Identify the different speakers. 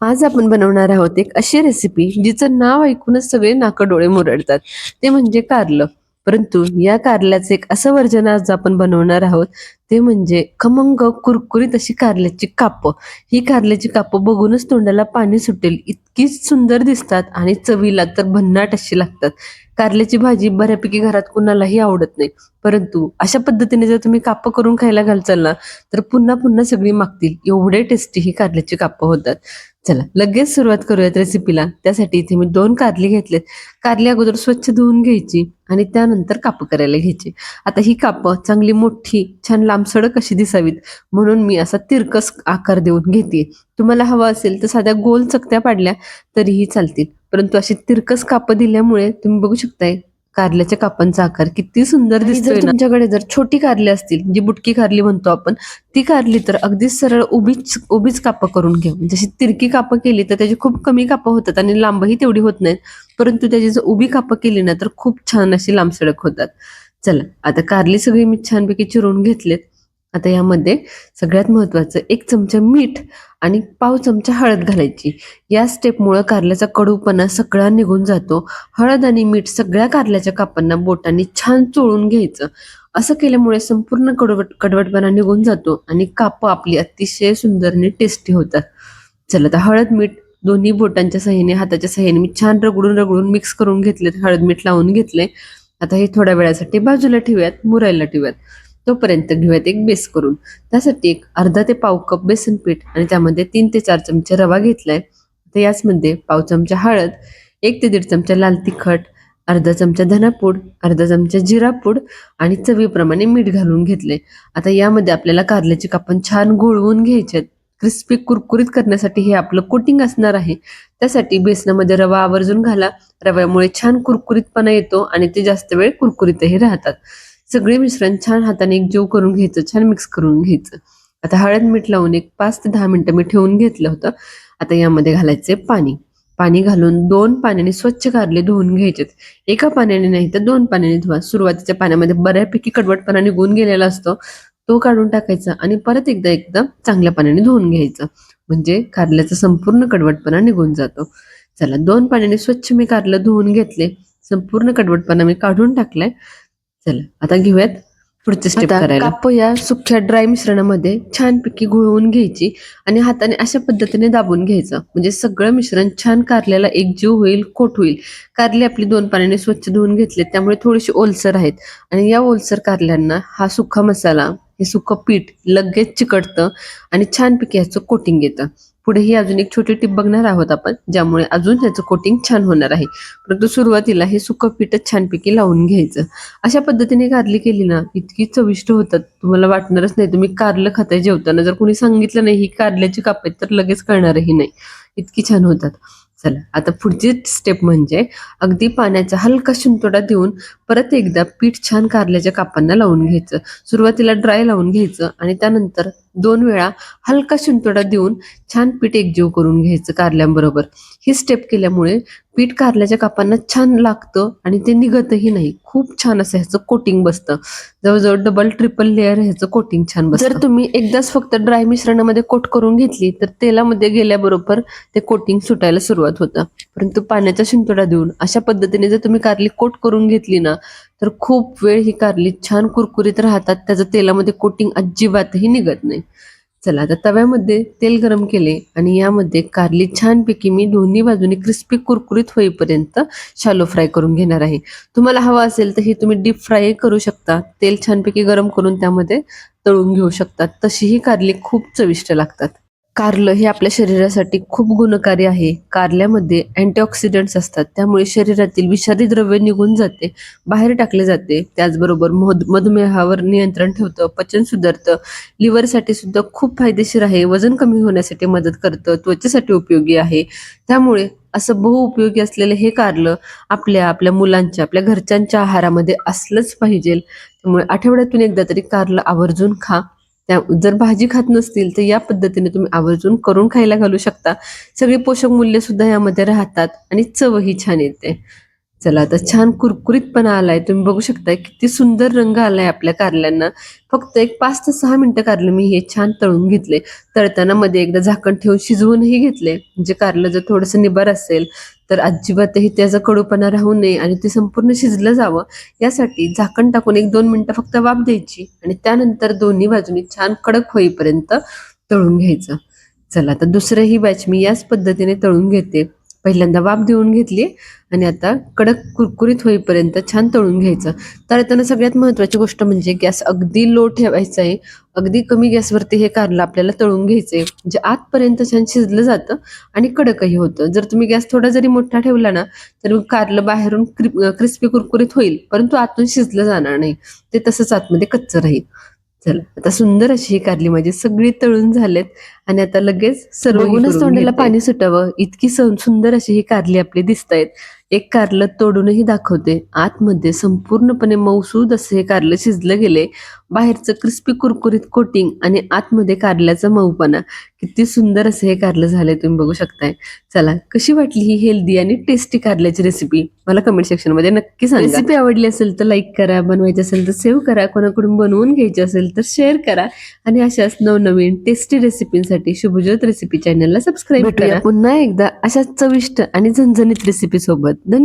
Speaker 1: आज आपण बनवणार आहोत एक अशी रेसिपी जिचं नाव ऐकूनच सगळे नाकडोळे मुरडतात. ते म्हणजे कारलं. परंतु या कारल्याचं एक असं वर्जन आज आपण बनवणार आहोत ते म्हणजे खमंग कुरकुरीत अशी कारल्याची कापं. ही कारल्याची कापं बघूनच तोंडाला पाणी सुटेल. इतकी सुंदर दिसतात आणि चवीला तर भन्नाट अशी लागतात. कारल्याची भाजी बऱ्यापैकी घरात कुणालाही आवडत नाही. परंतु अशा पद्धतीने जर तुम्ही कापं करून खायला घालचाल ना तर पुन्हा पुन्हा सगळी मागतील. एवढे टेस्टी ही कारल्याची कापं होतात. चला लगेच सुरुवात करूयात रेसिपीला त्यासाठी इथे मी दोन कारली घेतलेत. कारली अगोदर स्वच्छ धुवून घ्यायची आणि त्यानंतर कापं करायला घ्यायची. आता ही कापं चांगली मोठी छान लांबसडक अशी दिसावीत. म्हणून मी असा तिरकस आकार देऊन घेते तुम्हाला हवा असेल तर साध्या गोल चकत्या पाडल्या तरीही चालतील. परंतु अशी तिरकस कापं दिल्यामुळे तुम्ही बघू शकताय कारल्याच्या कापांचा आकार किती सुंदर दिसतोय ना. तुमच्याकडे जर छोटी कारली असतील जी बुटकी कारली म्हणतो आपण ती कारली तर अगदीच सरळ उभीच उभीच कापं करून घ्या. म्हणजे अशी तिरकी कापं केली तर त्याची खूप कमी कापं होतात आणि लांबही तेवढी होत नाहीत. परंतु त्याची जर उभी कापं केली ना तर खूप छान अशी लांबसडक होतात. चला आता कारली सगळी मी छानपैकी चिरून घेतलेत. आता यामध्ये सगळ्यात महत्वाचं एक चमचा मीठ आणि पाव चमचा हळद घालायची. या स्टेपमुळं कारल्याचा कडूपणा सगळा निघून जातो. हळद आणि मीठ सगळ्या कारल्याच्या कापांना बोटांनी छान चोळून घ्यायचं. असं केल्यामुळे संपूर्ण कडवट कडवटपणा निघून जातो आणि कापं आपली अतिशय सुंदर आणि टेस्टी होतात. चला आता हळद मीठ दोन्ही बोटांच्या सहाय्याने हाताच्या सहाय्याने मी छान रगडून रगडून मिक्स करून घेतलेत. हळद मीठ लावून घेतले आता हे थोड्या वेळासाठी बाजूला ठेवूयात मुरायला ठेवूयात. तोपर्यंत घेऊयात एक बेस करून. त्यासाठी एक अर्धा ते पाव कप बेसन पीठ आणि त्यामध्ये तीन ते चार चमचे रवा घेतलाय. तर याचमध्ये पाव चमचा हळद एक ते दीड चमचा लाल तिखट अर्धा चमचा धनापूड अर्धा चमचा जिरापूड आणि चवीप्रमाणे मीठ घालून घेतले आता यामध्ये आपल्याला कारल्याची कापण छान घोळवून घ्यायचे क्रिस्पी कुरकुरीत करण्यासाठी हे आपलं कोटिंग असणार आहे. त्यासाठी बेसनामध्ये रवा आवर्जून घाला. रव्यामुळे छान कुरकुरीतपणा येतो आणि ते जास्त वेळ कुरकुरीतही राहतात. सगळे मिश्रण छान हाताने एकजीव करून घ्यायचं छान मिक्स करून घ्यायचं. आता हळद मीठ लावून एक पाच ते दहा मिनिटं मी ठेवून घेतलं होतं. आता यामध्ये घालायचे पाणी. पाणी घालून दोन पाण्याने स्वच्छ कारले धुवून घ्यायचे एका पाण्याने नाही तर दोन पाण्याने धुवा. सुरुवातीच्या पाण्यामध्ये बऱ्यापैकी कडवटपणा निघून गेलेला असतो. तो काढून टाकायचा आणि परत एकदा एकदा चांगल्या पाण्याने धुवून घ्यायचं. म्हणजे कारल्याचा संपूर्ण कडवटपणा निघून जातो. चला दोन पाण्याने स्वच्छ मी कारलं धुवून घेतले. संपूर्ण कडवटपणा मी काढून टाकलाय. चला आता घेऊयात पुढचे स्टेप करायला. या सुख्या ड्राय मिश्रणामध्ये छानपैकी घोळवून घ्यायची आणि हाताने अशा पद्धतीने दाबून घ्यायचं. म्हणजे सगळं मिश्रण छान कारल्याला एकजीव होईल कोट होईल. कारले आपली दोन पाण्याने स्वच्छ धुवून घेतले त्यामुळे थोडीशी ओलसर आहेत. आणि या ओलसर कारल्यांना हा सुखा मसाला हे सुकं पीठ लगेच चिकटतं आणि छानपैकी ह्याचं कोटिंग येतं. पुढेही अजून एक छोटी टीप बघणार आहोत आपण ज्यामुळे अजून ह्याचं कोटिंग छान होणार आहे. परंतु सुरुवातीला हे सुकं पीठच छानपैकी लावून घ्यायचं. अशा पद्धतीने कारली केली ना इतकी चविष्ट होतात. तुम्हाला वाटणारच नाही तुम्ही कारलं खाताय जेवताना. जर कोणी सांगितलं नाही ही कारल्याची काप आहेत तर लगेच कळणारही नाही. इतकी छान होतात. चला आता पुढची स्टेप म्हणजे अगदी पाण्याचा हलका शिंतोडा देऊन परत एकदा पीठ छान कारल्याच्या कापांना लावून घ्यायचं. सुरुवातीला ड्राय लावून घ्यायचं आणि त्यानंतर दोन वेळा हलका शिंतोडा देऊन छान पीठ एकजीव करून घ्यायचं कारल्याबरोबर. ही स्टेप केल्यामुळे पीठ कारल्याच्या कापांना छान लागतं आणि ते निघतही नाही. खूप छान असं ह्याचं कोटिंग बसतं. जवळजवळ डबल ट्रिपल लेअर ह्याचं कोटिंग छान बसतं. जर तुम्ही एकदाच फक्त ड्राय मिश्रणामध्ये कोट करून घेतली तर तेलामध्ये गेल्याबरोबर ते कोटिंग सुटायला सुरुवात होतं. परंतु पाण्याचा शिंतोडा देऊन अशा पद्धतीने जर तुम्ही कारली कोट करून घेतली ना तर खूप वेळ ही कारली छान कुरकुरीत राहतात त्याचं तेलामध्ये कोटिंग अजिबातही निघत नाही. चला आता तव्यामध्ये तेल गरम केले आणि यामध्ये कारली छानपैकी मी दोन्ही बाजूने क्रिस्पी कुरकुरीत होईपर्यंत शालो फ्राय करून घेणार आहे. तुम्हाला हवा असेल तर ही तुम्ही डीप फ्राय करू शकता. तेल छानपैकी गरम करून त्यामध्ये तळून घेऊ शकता. तशीही कारली खूप चविष्ट लागतात. कारलं हे आपल्या शरीरासाठी खूप गुणकारी आहे. कारल्यामध्ये अँटीऑक्सिडंट्स असतात. त्यामुळे शरीरातील विषारी द्रव्य निघून जाते बाहेर टाकले जाते. त्याचबरोबर मध मधुमेहावर नियंत्रण ठेवतं पचन सुधारतं. लिव्हरसाठी सुद्धा खूप फायदेशीर आहे. वजन कमी होण्यासाठी मदत करतं त्वचेसाठी उपयोगी आहे. त्यामुळे असं बहुउपयोगी असलेलं हे कारलं आपल्या आपल्या मुलांच्या आपल्या घरच्यांच्या आहारामध्ये असलंच पाहिजे. त्यामुळे आठवड्यातून एकदा तरी कारलं आवर्जून खा. त्या जर भाजी खात नसतील तर या पद्धतीने तुम्ही आवर्जून करून खायला घालू शकता. सगळी पोषक मूल्य सुद्धा यामध्ये राहतात आणि चवही छान येते. चला आता छान कुरकुरीतपणा आलाय. तुम्ही बघू शकताय किती सुंदर रंग आलाय आपल्या कारल्यांना. फक्त एक पाच ते सहा मिनिटं कारलं मी हे छान तळून घेतले. तळताना मध्ये एकदा झाकण ठेवून शिजवूनही घेतले. म्हणजे कारलं जर थोडंसं निबर असेल तर अजिबातही त्याचा कडूपणा राहू नये आणि ते संपूर्ण शिजलं जावं. यासाठी झाकण टाकून एक दोन मिनिटं फक्त वाफ द्यायची आणि त्यानंतर दोन्ही बाजूनी छान कडक होईपर्यंत तळून घ्यायचं. चला आता दुसरंही बॅच मी याच पद्धतीने तळून घेते. पहिल्यांदा वाफ देऊन घेतली आणि आता कडक कुरकुरीत होईपर्यंत छान तळून घ्यायचं. तळताना सगळ्यात महत्त्वाची गोष्ट म्हणजे गॅस अगदी लो ठेवायचा आहे. अगदी कमी गॅसवरती हे कारलं आपल्याला तळून घ्यायचंय म्हणजे आतपर्यंत छान शिजलं जातं आणि कडकही होतं. जर तुम्ही गॅस थोडा जरी मोठा ठेवला ना तर कारलं बाहेरून क्रिस्पी कुरकुरीत होईल परंतु आतून शिजलं जाणार नाही. ते तसंच आतमध्ये कच्चं राहील. चला आता सुंदर अशी ही कारली माझी. सगळी तळून झालेत आणि आता लगेच सर्व
Speaker 2: बघूनच
Speaker 1: तोंडाला पाणी सुटावं. इतकी सुंदर अशी ही कारली आपली दिसत आहेत एक कारलं तोडूनही दाखवते. आतमध्ये संपूर्णपणे मौसूद असं हे कारलं शिजलं गेले. बाहेरचं क्रिस्पी कुरकुरीत कोटिंग आणि आतमध्ये कारल्याचं मऊपणा. किती सुंदर असं हे कारलं झालंय तुम्ही बघू शकताय. चला कशी वाटली ही हेल्दी आणि टेस्टी कारल्याची रेसिपी मला कमेंट सेक्शनमध्ये नक्की सांगा. रेसिपी आवडली असेल तर लाईक करा बनवायची असेल तर सेव्ह करा कोणाकडून बनवून घ्यायची असेल तर शेअर करा. आणि अशाच नवनवीन टेस्टी रेसिपींसाठी शुभज्योत रेसिपी चॅनलला सबस्क्राईब करा. पुन्हा एकदा अशाच चविष्ट आणि झणझणीत रेसिपी सोबत. до